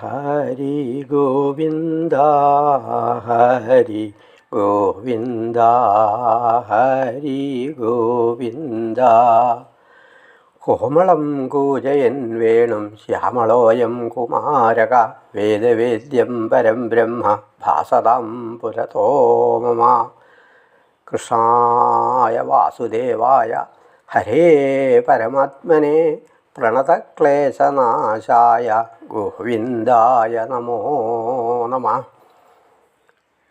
ഹരി ഗോവിന്ദ ഹരി ഗോവിന്ദ ഹരി ഗോവിന്ദ. കോമളം കൂജയൻ വേണും ശ്യാമളോയം കുമാരക വേദവേദ്യം പരം ബ്രഹ്മ ഭാസതാം പുരതോ കൃഷ്ണായ വാസുദേവായ ഹരേ പരമാത്മനെ പ്രണതക്ലേശനാശായ ഗോവിന്ദായ നമോ നമ.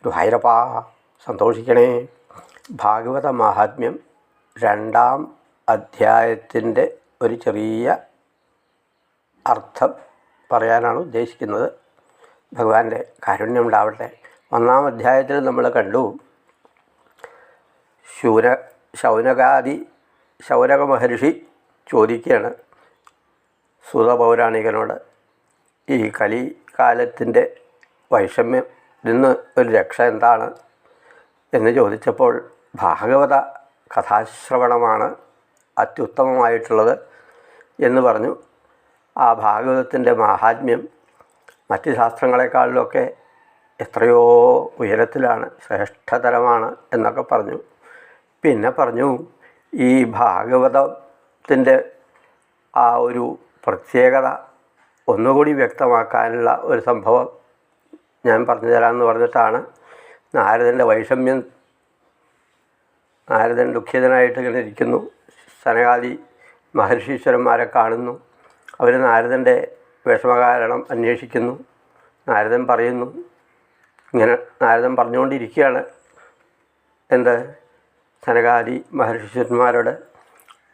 ഭൈരപ്പ സന്തോഷിക്കണേ. ഭാഗവത മഹാത്മ്യം രണ്ടാം അധ്യായത്തിന്റെ ഒരു ചെറിയ അർത്ഥം പറയാനാണ് ഉദ്ദേശിക്കുന്നത്. ഭഗവാന്റെ കാരുണ്യം ഉണ്ടാവട്ടെ. ഒന്നാം അധ്യായത്തിൽ നമ്മൾ കണ്ടു. ശൂര ശൗനകാദി ശൗനക മഹർഷി ചോദിക്കുകയാണ്. സുതപൗരാണികനോട് ഈ കലികാലത്തിന്റെ വൈഷമ്യം നിന്ന് ഒരു രക്ഷ എന്താണ് എന്ന് ചോദിച്ചപ്പോൾ ഭാഗവത കഥാശ്രവണമാണ് അത്യുത്തമമായിട്ടുള്ളത് എന്ന് പറഞ്ഞു. ആ ഭാഗവതത്തിന്റെ മാഹാത്മ്യം മറ്റ് ശാസ്ത്രങ്ങളെക്കാളിലൊക്കെ എത്രയോ ഉയരത്തിലാണ് ശ്രേഷ്ഠതരമാണ് എന്നൊക്കെ പറഞ്ഞു. പിന്നെ പറഞ്ഞു ഈ ഭാഗവതത്തിന്റെ ആ ഒരു പ്രത്യേകത ഒന്നുകൂടി വ്യക്തമാക്കാനുള്ള ഒരു സംഭവം ഞാൻ പറഞ്ഞു തരാമെന്ന് പറഞ്ഞിട്ടാണ് നാരദന്റെ വൈഷമ്യം നാരദൻ ദുഃഖിതനായിട്ട് ഇങ്ങനെ ഇരിക്കുന്നു. സനകാദി മഹർഷീശ്വരന്മാരെ കാണുന്നു. അവർ നാരദന്റെ വിഷമകാരണം അന്വേഷിക്കുന്നു. നാരദൻ പറയുന്നു ഇങ്ങനെ നാരദൻ പറഞ്ഞുകൊണ്ടിരിക്കുകയാണ് എന്ത് സനകാദി മഹർഷീശ്വരന്മാരുടെ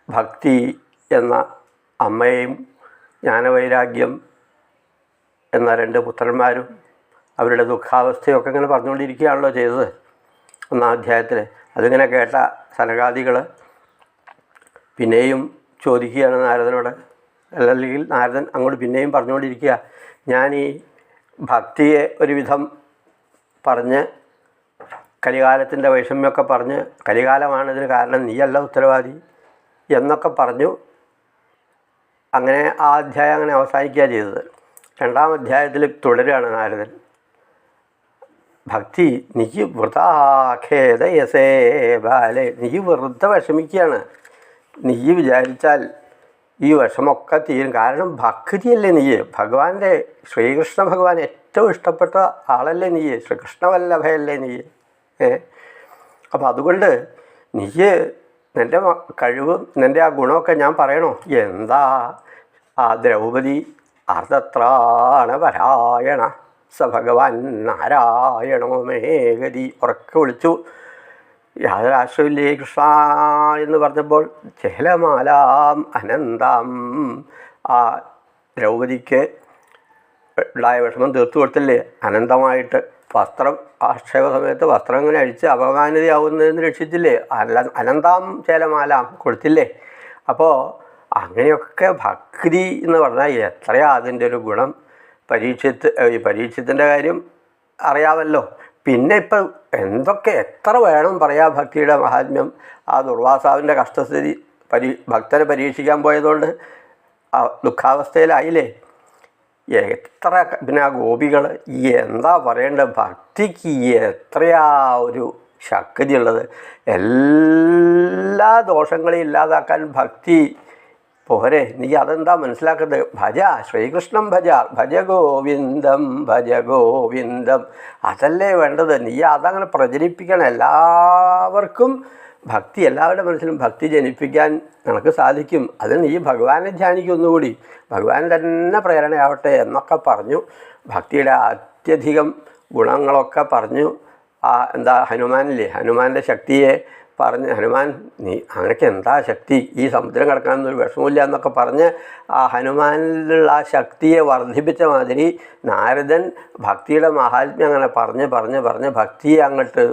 ഭക്തി എന്ന അമ്മയെയും ജ്ഞാനവൈരാഗ്യം എന്ന രണ്ട് പുത്രന്മാരും അവരുടെ ദുഃഖാവസ്ഥയൊക്കെ ഇങ്ങനെ പറഞ്ഞുകൊണ്ടിരിക്കുകയാണല്ലോ ചെയ്തത് ഒന്നാം അധ്യായത്തിൽ അതിങ്ങനെ കേട്ട സനകാദികൾ പിന്നെയും ചോദിക്കുകയാണ് നാരദനോട്. അല്ലെങ്കിൽ നാരദൻ അങ്ങോട്ട് പിന്നെയും പറഞ്ഞുകൊണ്ടിരിക്കുക ഞാൻ ഈ ഭക്തിയെ ഒരുവിധം പറഞ്ഞ് കലികാലത്തിന്റെ വൈഷമ്യമൊക്കെ പറഞ്ഞ് കലികാലമാണിതിന് കാരണം നീയല്ല ഉത്തരവാദി എന്നൊക്കെ പറഞ്ഞു അങ്ങനെ ആ അധ്യായം അങ്ങനെ അവസാനിക്കുക ചെയ്തത്. രണ്ടാം അധ്യായത്തിൽ തുടരുകയാണ് നാരദൻ. ഭക്തി നീ വൃതാഖേദയസേ ബാലെ. നീ വെറുതെ വിഷമിക്കുകയാണ്. നീ വിചാരിച്ചാൽ ഈ വിഷമൊക്കെ തീരും. കാരണം ഭക്തിയല്ലേ നീ ഭഗവാന്റെ ശ്രീകൃഷ്ണ ഭഗവാൻ ഏറ്റവും ഇഷ്ടപ്പെട്ട ആളല്ലേ നീ ശ്രീകൃഷ്ണവല്ലഭയല്ലേ നീ ഏ? അപ്പം അതുകൊണ്ട് നീ നിന്റെ കഴിവും നിന്റെ ആ ഗുണമൊക്കെ ഞാൻ പറയണോ? എന്താ? ആ ദ്രൗപദി അർദ്ധത്രാണ പരായണ. സ ഭഗവാൻ നാരായണോ മേഘതി ഉറക്കെ വിളിച്ചു. യാതൊരു ആശ്രയമില്ലേ കൃഷ്ണ എന്ന് പറഞ്ഞപ്പോൾ ജലമാലാം അനന്താം. ആ ദ്രൗപദിക്ക് ഉണ്ടായ വിഷമം തീർത്തു കൊടുത്തില്ലേ? അനന്തമായിട്ട് വസ്ത്രം ആക്ഷേപ സമയത്ത് വസ്ത്രം ഇങ്ങനെ അഴിച്ച് അപമാനിതയാവുന്നതെന്ന് രക്ഷിച്ചില്ലേ? അല്ല അനന്താം ചേലമാല കൊടുത്തില്ലേ? അപ്പോൾ അങ്ങനെയൊക്കെ ഭക്തി എന്ന് പറഞ്ഞാൽ എത്രയാ അതിന്റെ ഒരു ഗുണം? പരീക്ഷത്ത് ഈ പരീക്ഷത്തിന്റെ കാര്യം അറിയാമല്ലോ. പിന്നെ ഇപ്പം എന്തൊക്കെ എത്ര വേണം പറയാം ഭക്തിയുടെ മഹാത്മ്യം? ആ ദുർവാസാവിന്റെ കഷ്ടസ്ഥിതി പരീ ഭക്തനെ പരീക്ഷിക്കാൻ പോയതുകൊണ്ട് ആ ദുഃഖാവസ്ഥയിലായില്ലേ? എത്ര പിന്നെ ആ ഗോപികൾ എന്താ പറയേണ്ടത്? ഭക്തിക്ക് എത്രയാ ഒരു ശക്തി ഉള്ളത് എല്ലാ ദോഷങ്ങളെയും ഇല്ലാതാക്കാൻ ഭക്തി. പോരെ നീ അതെന്താ മനസ്സിലാക്കുന്നത്? ഭജ ശ്രീകൃഷ്ണം ഭജ ഭജ ഗോവിന്ദം ഭജ ഗോവിന്ദം. അതല്ലേ വേണ്ടത്? നീ അതങ്ങനെ പ്രചരിപ്പിക്കണം. എല്ലാവർക്കും ഭക്തി എല്ലാവരുടെ മനസ്സിലും ഭക്തി ജനിപ്പിക്കാൻ നിനക്ക് സാധിക്കും. അതിന് ഈ ഭഗവാനെ ധ്യാനിക്കൊന്നുകൂടി ഭഗവാൻ തന്നെ പ്രേരണയാവട്ടെ എന്നൊക്കെ പറഞ്ഞു. ഭക്തിയുടെ അത്യധികം ഗുണങ്ങളൊക്കെ പറഞ്ഞു. ആ എന്താ ഹനുമാനില്ലേ? ഹനുമാന്റെ ശക്തിയെ പറഞ്ഞ് ഹനുമാൻ നീ അങ്ങനെയൊക്കെ എന്താ ശക്തി? ഈ സമുദ്രം കിടക്കാനൊന്നും ഒരു വിഷമമില്ല എന്നൊക്കെ പറഞ്ഞ് ആ ഹനുമാനിലുള്ള ആ ശക്തിയെ വർദ്ധിപ്പിച്ച മാതിരി നാരദൻ ഭക്തിയുടെ മഹാത്മ്യം അങ്ങനെ പറഞ്ഞ് പറഞ്ഞ് പറഞ്ഞ് ഭക്തിയെ അങ്ങോട്ട്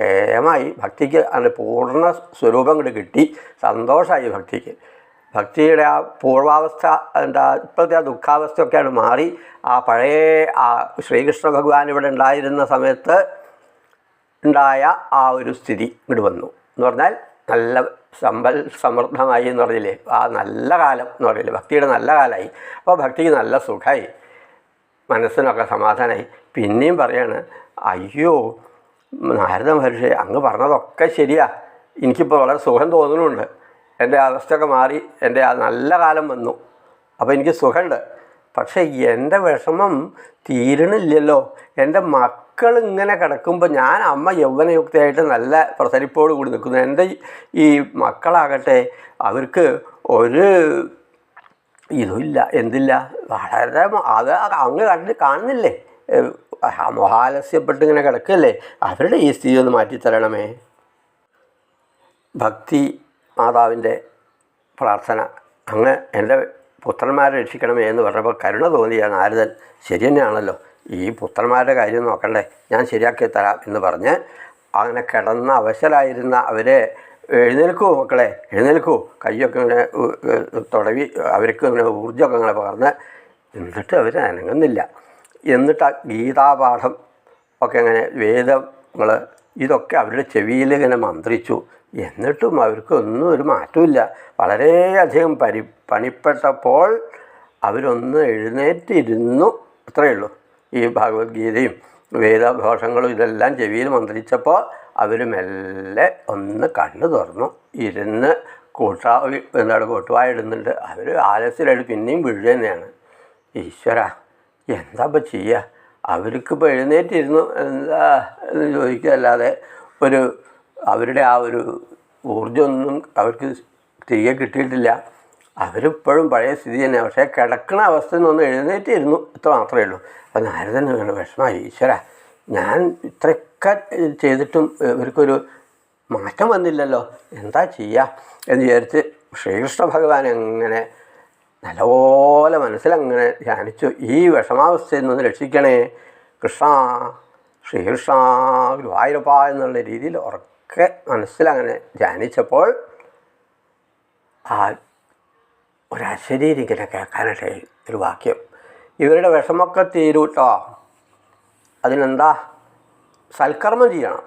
കേമായി ഭക്തിക്ക് അതിന്റെ പൂർണ സ്വരൂപം കൂടി കിട്ടി. സന്തോഷമായി ഭക്തിക്ക്. ഭക്തിയുടെ ആ പൂർവാവസ്ഥ എന്താ ഇപ്പോഴത്തെ ആ ദുഃഖാവസ്ഥയൊക്കെയാണ് മാറി. ആ പഴയ ആ ശ്രീകൃഷ്ണ ഭഗവാൻ ഇവിടെ ഉണ്ടായിരുന്ന സമയത്ത് ഉണ്ടായ ആ ഒരു സ്ഥിതി ഇങ്ങോട്ട് വന്നു. എന്ന് പറഞ്ഞാൽ നല്ല സമ്പൽ സമൃദ്ധമായി എന്ന് പറഞ്ഞില്ലേ? ആ നല്ല കാലം എന്ന് പറയില്ലേ ഭക്തിയുടെ നല്ല കാലമായി. അപ്പോൾ ഭക്തിക്ക് നല്ല സുഖമായി. മനസ്സിനൊക്കെ സമാധാനമായി. പിന്നെയും പറയാണ് അയ്യോ നാരദ മഹർഷി അങ്ങ് പറഞ്ഞതൊക്കെ ശരിയാ. എനിക്കിപ്പോൾ വളരെ സുഖം തോന്നുന്നുണ്ട്. എന്റെ അവസ്ഥയൊക്കെ മാറി എന്റെ ആ നല്ല കാലം വന്നു. അപ്പോൾ എനിക്ക് സുഖമുണ്ട്. പക്ഷേ എന്റെ വിഷമം തീരണില്ലല്ലോ എന്റെ മക്കൾ ഇങ്ങനെ കിടക്കുമ്പോൾ ഞാൻ അമ്മ യൗവനയുക്തയായിട്ട് നല്ല പ്രസരിപ്പോട് കൂടി നിൽക്കുന്നു. എന്റെ ഈ മക്കളാകട്ടെ അവർക്ക് ഒരു ഇതുമില്ല എന്തില്ല. വളരെ അത് അങ്ങ് കണ്ട് കാണുന്നില്ലേ? ഏഹ് മോഹാലസ്യപ്പെട്ട് ഇങ്ങനെ കിടക്കല്ലേ? അവരുടെ ഈ സ്ഥിതി ഒന്ന് മാറ്റിത്തരണമേ ഭക്തി മാതാവിന്റെ പ്രാർത്ഥന. അങ്ങ് എന്റെ പുത്രന്മാരെ രക്ഷിക്കണമേ എന്ന് പറഞ്ഞപ്പോൾ കരുണ തോന്നിയ നാരദൻ ശരി തന്നെയാണല്ലോ. ഈ പുത്രന്മാരുടെ കാര്യം നോക്കണ്ടേ. ഞാൻ ശരിയാക്കി തരാം എന്ന് പറഞ്ഞ് അങ്ങനെ കിടന്ന അവശരായിരുന്ന അവരെ എഴുന്നേൽക്കൂ മക്കളെ എഴുന്നേൽക്കൂ. കയ്യൊക്കെ ഇങ്ങനെ തുടവി അവർക്ക് ഇങ്ങനെ ഊർജമൊക്കെ ഇങ്ങനെ പകർന്ന്. എന്നിട്ട് അവർ അനങ്ങുന്നില്ല. എന്നിട്ട് ഗീതാപാഠം ഒക്കെ അങ്ങനെ വേദങ്ങൾ ഇതൊക്കെ അവരുടെ ചെവിയിൽ ഇങ്ങനെ മന്ത്രിച്ചു. എന്നിട്ടും അവർക്ക് ഒന്നും ഒരു മാറ്റമില്ല വളരെയധികം പരി പണിപ്പെട്ടപ്പോൾ അവരൊന്ന് എഴുന്നേറ്റിരുന്നു. അത്രയേ ഉള്ളൂ. ഈ ഭഗവത്ഗീതയും വേദഘോഷങ്ങളും ഇതെല്ലാം ചെവിയിൽ മന്ത്രിച്ചപ്പോൾ അവർ മെല്ലെ ഒന്ന് കണ്ണു തുറന്നു. ഇരുന്ന് കൂട്ടാ എന്താണ് കൂട്ടുവായിടുന്നുണ്ട് അവർ ആലസ്യമായിട്ട് പിന്നെയും വീഴുക തന്നെയാണ് ഈശ്വര എന്താ ഇപ്പം ചെയ്യുക അവർക്കിപ്പോൾ എഴുന്നേറ്റിരുന്നു. എന്താ എന്ന് ചോദിക്കുകയല്ലാതെ ഒരു അവരുടെ ആ ഒരു ഊർജമൊന്നും അവർക്ക് തിരികെ കിട്ടിയിട്ടില്ല. അവരിപ്പോഴും പഴയ സ്ഥിതി തന്നെ പക്ഷേ കിടക്കുന്ന അവസ്ഥയിൽ നിന്ന് ഒന്ന് എഴുന്നേറ്റിരുന്നു. ഇത്ര മാത്രമേ ഉള്ളൂ. അപ്പം നാരദൻ വേണം വിഷമമായി ഈശ്വര. ഞാൻ ഇത്രയൊക്കെ ചെയ്തിട്ടും ഇവർക്കൊരു മാറ്റം വന്നില്ലല്ലോ. എന്താ ചെയ്യുക എന്ന് വിചാരിച്ച് ശ്രീകൃഷ്ണ ഭഗവാൻ എങ്ങനെ നല്ലപോലെ മനസ്സിലങ്ങനെ ധ്യാനിച്ചു. ഈ വിഷമാവസ്ഥയിൽ നിന്ന് രക്ഷിക്കണേ. കൃഷ്ണ ശ്രീകൃഷ്ണ ഗുരുവായൂരപ്പ എന്നുള്ള രീതിയിൽ ഉറക്കെ മനസ്സിലങ്ങനെ ധ്യാനിച്ചപ്പോൾ ആ ഒരശരീരിങ്ങനെ കേൾക്കാനായിട്ട് ഒരു വാക്യം. ഇവരുടെ വിഷമൊക്കെ തീരൂ കേട്ടോ അതിനെന്താ? സൽക്കർമ്മം ചെയ്യണം.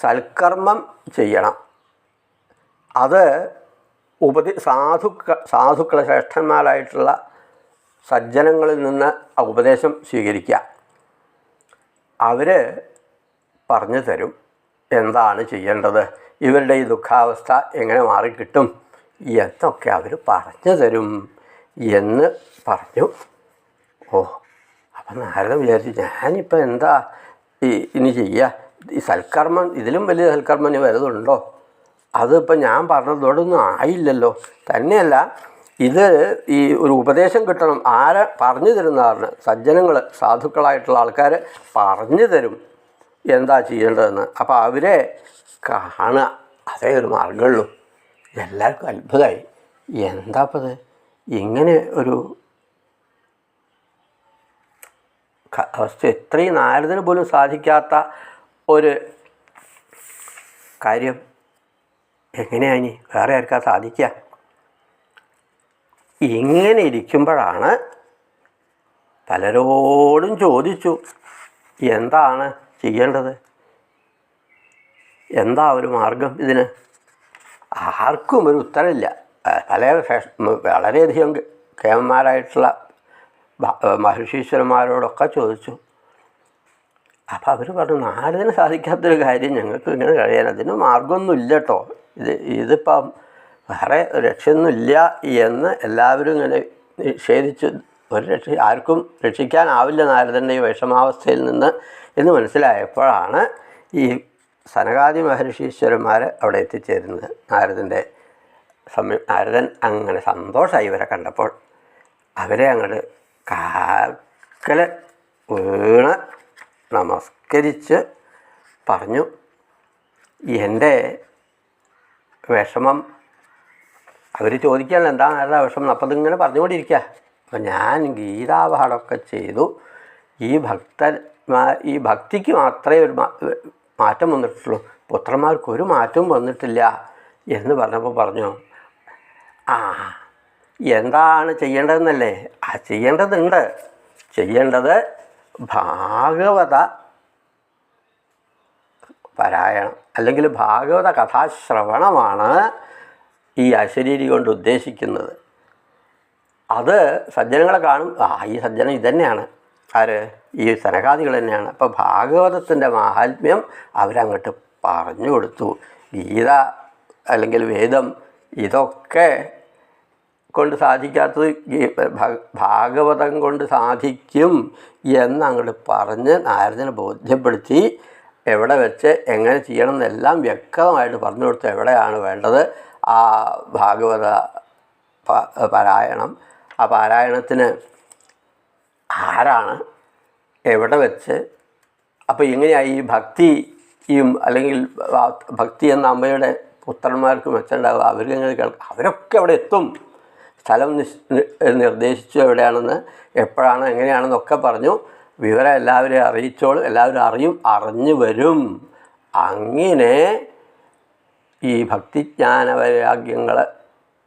സൽക്കർമ്മം ചെയ്യണം. അത് ഉപദേ സാധുക്ക സാധുക്കളെ ശ്രേഷ്ഠന്മാരായിട്ടുള്ള സജ്ജനങ്ങളിൽ നിന്ന് ആ ഉപദേശം സ്വീകരിക്കുക. അവർ പറഞ്ഞു തരും എന്താണ് ചെയ്യേണ്ടത് ഇവരുടെ ഈ ദുഃഖാവസ്ഥ എങ്ങനെ മാറിക്കിട്ടും എന്നൊക്കെ അവർ പറഞ്ഞു തരും എന്ന് പറഞ്ഞു. ഓ അപ്പം നാരദ വിചാരിച്ചു ഞാനിപ്പോൾ എന്താ ഈ ഇനി ചെയ്യുക ഈ സൽക്കർമ്മം ഇതിലും വലിയ സൽക്കർമ്മം ഇനി വരുന്നുണ്ടോ അതിപ്പോൾ ഞാൻ പറഞ്ഞതോടൊന്നും ആയില്ലല്ലോ. തന്നെയല്ല ഇത് ഈ ഒരു ഉപദേശം കിട്ടണം. ആരെ പറഞ്ഞു തരുന്നതാണ്? സജ്ജനങ്ങൾ സാധുക്കളായിട്ടുള്ള ആൾക്കാർ പറഞ്ഞു തരും. എന്താ ചെയ്യേണ്ടതെന്ന്. അപ്പോൾ അവരെ കാണുക. അതേ ഒരു മാർഗമുള്ളൂ എല്ലാവർക്കും അത്ഭുതമായി. എന്താ ഇപ്പം ഇത്? ഇങ്ങനെ ഒരു അവസ്ഥ. ഇത്രയും നാരദന് പോലും സാധിക്കാത്ത ഒരു കാര്യം. എങ്ങനെയാ ഇനി വേറെ ആർക്കാ സാധിക്കുക ഇങ്ങനെ ഇരിക്കുമ്പോഴാണ് പലരോടും ചോദിച്ചു എന്താണ് ചെയ്യേണ്ടത്? എന്താ ഒരു മാർഗം ഇതിന്? ആർക്കും ഒരു ഉത്തരമില്ല പല വളരെയധികം കേമന്മാരായിട്ടുള്ള മഹർഷീശ്വരന്മാരോടൊക്കെ ചോദിച്ചു. അപ്പോൾ അവർ പറഞ്ഞു നാരദിന് സാധിക്കാത്തൊരു കാര്യം ഞങ്ങൾക്ക് ഇങ്ങനെ കഴിയാൻ അതിന് മാർഗമൊന്നും ഇല്ല കേട്ടോ ഇത് ഇതിപ്പം വേറെ രക്ഷയൊന്നുമില്ല എന്ന് എല്ലാവരും ഇങ്ങനെ നിഷേധിച്ചു. ഒരു രക്ഷ ആർക്കും രക്ഷിക്കാനാവില്ല നാരദന്റെ ഈ വിഷമാവസ്ഥയിൽ നിന്ന് എന്ന് മനസ്സിലായപ്പോഴാണ് ഈ സനകാദി മഹർഷീശ്വരന്മാർ അവിടെ എത്തിച്ചേരുന്നത്. നാരദന്റെ സമയ നാരദൻ അങ്ങനെ സന്തോഷമായി ഇവരെ കണ്ടപ്പോൾ അവരെ അങ്ങോട്ട് കാക്കൽ വീണ് നമസ്കരിച്ച് പറഞ്ഞു എന്റെ വിഷമം. അവർ ചോദിക്കുകയാണ് എന്താ ആരുടെ വിഷമം? അപ്പം അതിങ്ങനെ പറഞ്ഞുകൊണ്ടിരിക്കുക. അപ്പം ഞാൻ ഗീതാപാഠമൊക്കെ ചെയ്തു. ഈ ഭക്തൻ ഈ ഭക്തിക്ക് മാത്രമേ ഒരു മാറ്റം വന്നിട്ടുള്ളൂ. പുത്രന്മാർക്ക് ഒരു മാറ്റവും വന്നിട്ടില്ല എന്ന് പറഞ്ഞപ്പോൾ പറഞ്ഞു ആ എന്താണ് ചെയ്യേണ്ടതെന്നല്ലേ? ആ ചെയ്യേണ്ടതുണ്ട്. ചെയ്യേണ്ടത് ഭാഗവത പാരായണം. അല്ലെങ്കിൽ ഭാഗവത കഥാശ്രവണമാണ് ഈ അശരീരി കൊണ്ട് ഉദ്ദേശിക്കുന്നത്. അത് സജ്ജനങ്ങളെ കാണും. ആ ഈ സജ്ജനം ഇതന്നെയാണ്. ആര്? ഈ സനകാദികൾ തന്നെയാണ്. അപ്പോൾ ഭാഗവതത്തിന്റെ മാഹാത്മ്യം അവരങ്ങോട്ട് പറഞ്ഞു കൊടുത്തു. ഗീത അല്ലെങ്കിൽ വേദം ഇതൊക്കെ കൊണ്ട് സാധിക്കാത്തത് ഭാഗവതം കൊണ്ട് സാധിക്കും എന്നങ്ങോട്ട് പറഞ്ഞ് നാരദനെ ബോധ്യപ്പെടുത്തി എവിടെ വെച്ച് എങ്ങനെ ചെയ്യണം എന്നെല്ലാം വ്യക്തമായിട്ട് പറഞ്ഞു കൊടുത്ത് എവിടെയാണ് വേണ്ടത്. ആ ഭാഗവത പാരായണം. ആ പാരായണത്തിന് ആരാണ്? എവിടെ വെച്ച്? അപ്പോൾ ഇങ്ങനെയാണ് ഈ ഭക്തിയും അല്ലെങ്കിൽ ഭക്തി എന്ന അമ്മയുടെ പുത്രന്മാർക്ക് മെച്ചുണ്ടാവുക അവരിങ്ങനെ കേൾക്കാം അവരൊക്കെ അവിടെ എത്തും. സ്ഥലം നിർദ്ദേശിച്ചു എവിടെയാണെന്ന് എപ്പോഴാണ് എങ്ങനെയാണെന്നൊക്കെ പറഞ്ഞു. വിവരം എല്ലാവരെയും അറിയിച്ചോളും. എല്ലാവരും അറിയും അറിഞ്ഞു വരും. അങ്ങനെ ഈ ഭക്തിജ്ഞാന വൈരാഗ്യങ്ങൾ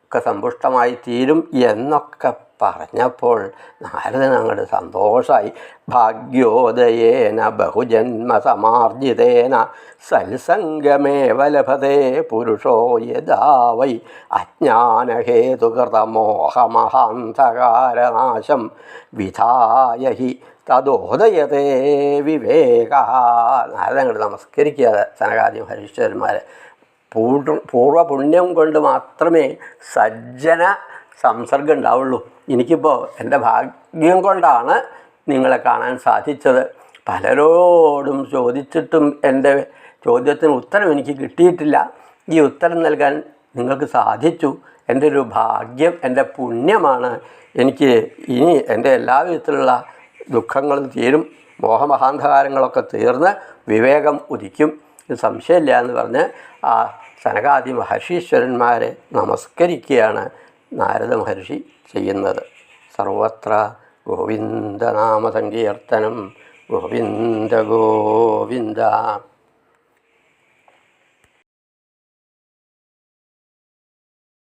ഒക്കെ സമ്പുഷ്ടമായി തീരും എന്നൊക്കെ പറഞ്ഞപ്പോൾ നാരദൻ അങ്ങോട്ട് സന്തോഷമായി ഭാഗ്യോദയേന ബഹുജന്മസമാർജിതേന സത്സംഗമേവ ലഭതേ പുരുഷോ യഥാ വൈ അജ്ഞാനഹേതുകൃതമോഹമഹാന്ധകാരനാശം വിധായ ഹി തദോദയതേ വിവേക. അങ്ങോട്ട് നമസ്കരിക്കുക സനകാദി ഹരീശ്വരന്മാരെ പൂർവ പുണ്യം കൊണ്ട് മാത്രമേ സജ്ജന സംസർഗം ഉണ്ടാവുള്ളൂ. എനിക്കിപ്പോൾ എന്റെ ഭാഗ്യം കൊണ്ടാണ് നിങ്ങളെ കാണാൻ സാധിച്ചത്. പലരോടും ചോദിച്ചിട്ടും എന്റെ ചോദ്യത്തിന് ഉത്തരം എനിക്ക് കിട്ടിയിട്ടില്ല. ഈ ഉത്തരം നൽകാൻ നിങ്ങൾക്ക് സാധിച്ചു. എന്റെ ഒരു ഭാഗ്യം എന്റെ പുണ്യമാണ്. എനിക്ക് ഇനി എന്റെ എല്ലാ വിധത്തിലുള്ള ദുഃഖങ്ങളും തീരും മോഹമഹാന്ധകാരങ്ങളൊക്കെ തീർന്ന് വിവേകം ഉദിക്കും. ഇത് സംശയമില്ല എന്ന് പറഞ്ഞ് ആ സനകാദി മഹർഷീശ്വരന്മാരെ നമസ്കരിക്കുകയാണ് നാരദ മഹർഷി ചെയ്യുന്നത്. സർവത്ര ഗോവിന്ദനാമസങ്കീർത്തനം ഗോവിന്ദ ഗോവിന്ദ.